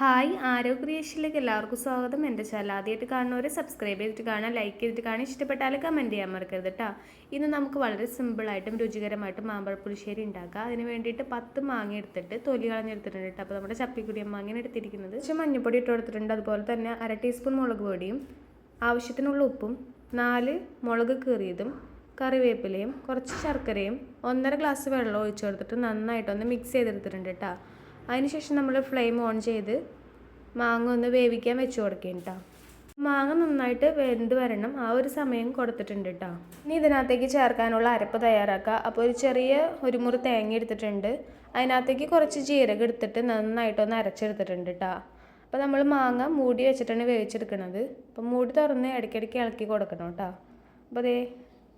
Hi ആരോഗ്യശിലേക്ക് എല്ലാവർക്കും സ്വാഗതം. എന്റെ ചാനൽ ആദ്യമായിട്ട് കാണുന്നവർ സബ്സ്ക്രൈബ് ചെയ്തിട്ട് കാണാം ലൈക്ക് ചെയ്തിട്ട് കാണാൻ ഇഷ്ടപ്പെട്ടാൽ കമന്റ് ചെയ്യാൻ മറക്കരുത് കേട്ടോ ഇന്ന് നമുക്ക് വളരെ സിമ്പിളായിട്ടും രുചികരമായിട്ടും മാമ്പഴ പുളിശ്ശേരി ഉണ്ടാക്കാം. അതിന് വേണ്ടിയിട്ട് പത്ത് മാങ്ങ എടുത്തിട്ട് തൊലി കളഞ്ഞെടുത്തിട്ടുണ്ട് കേട്ടോ അപ്പോൾ നമ്മുടെ ചപ്പിക്കുടിയ മാങ്ങയാണ് എടുത്തിരിക്കുന്നത്. പക്ഷേ മഞ്ഞപ്പൊടി ഇട്ട് കൊടുത്തിട്ടുണ്ട്. അതുപോലെ തന്നെ അര ടീസ്പൂൺ മുളക് പൊടിയും ആവശ്യത്തിനുള്ള ഉപ്പും നാല് മുളക് കീറിയതും കറിവേപ്പിലയും കുറച്ച് ശർക്കരയും ഒന്നര ഗ്ലാസ് വെള്ളം ഒഴിച്ചു കൊടുത്തിട്ട് നന്നായിട്ടൊന്ന് മിക്സ് ചെയ്തെടുത്തിട്ടുണ്ട് കേട്ടോ അതിനുശേഷം നമ്മൾ ഫ്ലെയിം ഓൺ ചെയ്ത് മാങ്ങ ഒന്ന് വേവിക്കാൻ വെച്ച് കൊടുക്കുകയും കേട്ടോ മാങ്ങ നന്നായിട്ട് വെന്ത് വരണം. ആ ഒരു സമയം കൊടുത്തിട്ടുണ്ട് കേട്ടോ ഇനി ഇതിനകത്തേക്ക് ചേർക്കാനുള്ള അരപ്പ് തയ്യാറാക്കുക. അപ്പോൾ ഒരു ചെറിയ ഒരു മുറി തേങ്ങ എടുത്തിട്ടുണ്ട്. അതിനകത്തേക്ക് കുറച്ച് ജീരകം എടുത്തിട്ട് നന്നായിട്ടൊന്ന് അരച്ചെടുത്തിട്ടുണ്ട് കേട്ടോ അപ്പോൾ നമ്മൾ മാങ്ങ മൂടി വെച്ചിട്ടാണ് വേവിച്ചെടുക്കുന്നത് അപ്പോൾ മൂടി തുറന്ന് ഇടയ്ക്കിടയ്ക്ക് ഇളക്കി കൊടുക്കണം കേട്ടോ അപ്പോൾ അതേ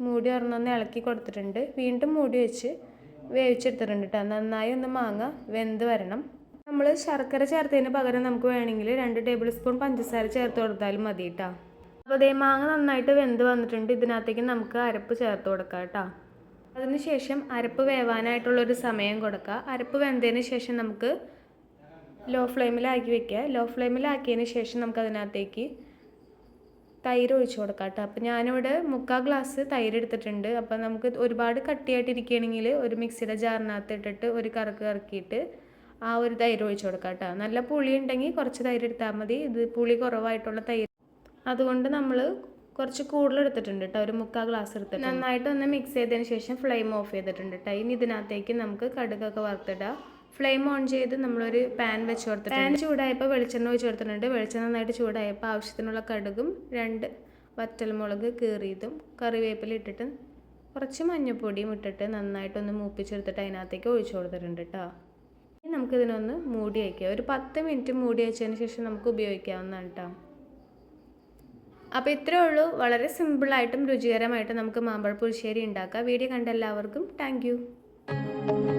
മൂടി തുറന്നൊന്ന് ഇളക്കി കൊടുത്തിട്ടുണ്ട്. വീണ്ടും മൂടി വെച്ച് വേവിച്ചെടുത്തിട്ടുണ്ട് കേട്ടോ നന്നായി ഒന്ന് മാങ്ങ വെന്ത് വരണം. നമ്മൾ ശർക്കര ചേർത്തതിന് പകരം നമുക്ക് വേണമെങ്കിൽ രണ്ട് ടേബിൾ സ്പൂൺ പഞ്ചസാര ചേർത്ത് കൊടുത്താലും മതി കേട്ടോ അപ്പോൾ അതേ മാങ്ങ നന്നായിട്ട് വെന്ത് വന്നിട്ടുണ്ട്. ഇതിനകത്തേക്ക് നമുക്ക് അരപ്പ് ചേർത്ത് കൊടുക്കാം കേട്ടോ അതിനുശേഷം അരപ്പ് വേവാനായിട്ടുള്ളൊരു സമയം കൊടുക്കുക അരപ്പ് വെന്തതിന് ശേഷം നമുക്ക് ലോ ഫ്ലെയിമിലാക്കി വെക്കുക ലോ ഫ്ലെയിമിലാക്കിയതിന് ശേഷം നമുക്ക് അതിനകത്തേക്ക് തൈര് ഒഴിച്ചു കൊടുക്കാം കേട്ടോ. അപ്പോൾ ഞാനിവിടെ മുക്കാൽ ഗ്ലാസ് തൈര് എടുത്തിട്ടുണ്ട്. അപ്പോൾ നമുക്ക് ഒരുപാട് കട്ടിയായിട്ടിരിക്കുകയാണെങ്കിൽ ഒരു മിക്സിയുടെ ജാറിനകത്ത് ഇട്ടിട്ട് ഒരു കറക്ക് കറക്കിയിട്ട് ആ ഒരു തൈര് ഒഴിച്ചു കൊടുക്കാം കേട്ടോ. നല്ല പുളി ഉണ്ടെങ്കിൽ കുറച്ച് തൈര് എടുത്താൽ മതി. ഇത് പുളി കുറവായിട്ടുള്ള തൈര്. അതുകൊണ്ട് നമ്മൾ കുറച്ച് കൂടുതൽ എടുത്തിട്ടുണ്ട് കേട്ടോ. ഒരു മുക്കാൽ ഗ്ലാസ് എടുത്തിട്ട് നന്നായിട്ട് ഒന്ന് മിക്സ് ചെയ്തതിന് ശേഷം ഫ്ലെയിം ഓഫ് ചെയ്തിട്ടുണ്ട് കേട്ടോ. ഇനി ഇതിനകത്തേക്ക് നമുക്ക് കടുകൊക്കെ വറുത്തിടാം. ഫ്ലെയിം ഓൺ ചെയ്ത് നമ്മളൊരു പാൻ വെച്ച് കൊടുത്തിട്ട് പാൻ ചൂടായപ്പോൾ വെളിച്ചെണ്ണ ഒഴിച്ച് കൊടുത്തിട്ടുണ്ട്. വെളിച്ചെണ്ണ നന്നായിട്ട് ചൂടായപ്പോൾ ആവശ്യത്തിനുള്ള കടുകും രണ്ട് വറ്റൽമുളക് കീറിയതും കറിവേപ്പില ഇട്ടിട്ട് കുറച്ച് മഞ്ഞൾപ്പൊടിയും ഇട്ടിട്ട് നന്നായിട്ടൊന്ന് മൂപ്പിച്ചെടുത്തിട്ട് അതിനകത്തേക്ക് ഒഴിച്ചു കൊടുത്തിട്ടുണ്ട് കേട്ടോ നമുക്കിതിനൊന്ന് മൂടി വയ്ക്കാം ഒരു പത്ത് മിനിറ്റ് മൂടി വെച്ചതിന് ശേഷം നമുക്ക് ഉപയോഗിക്കാവുന്നതാണ് കേട്ടോ അപ്പോൾ ഇത്രയേ ഉള്ളൂ. വളരെ സിമ്പിളായിട്ടും രുചികരമായിട്ടും നമുക്ക് മാമ്പഴ പുളിശ്ശേരി ഉണ്ടാക്കാം. വീഡിയോ കണ്ട എല്ലാവർക്കും താങ്ക്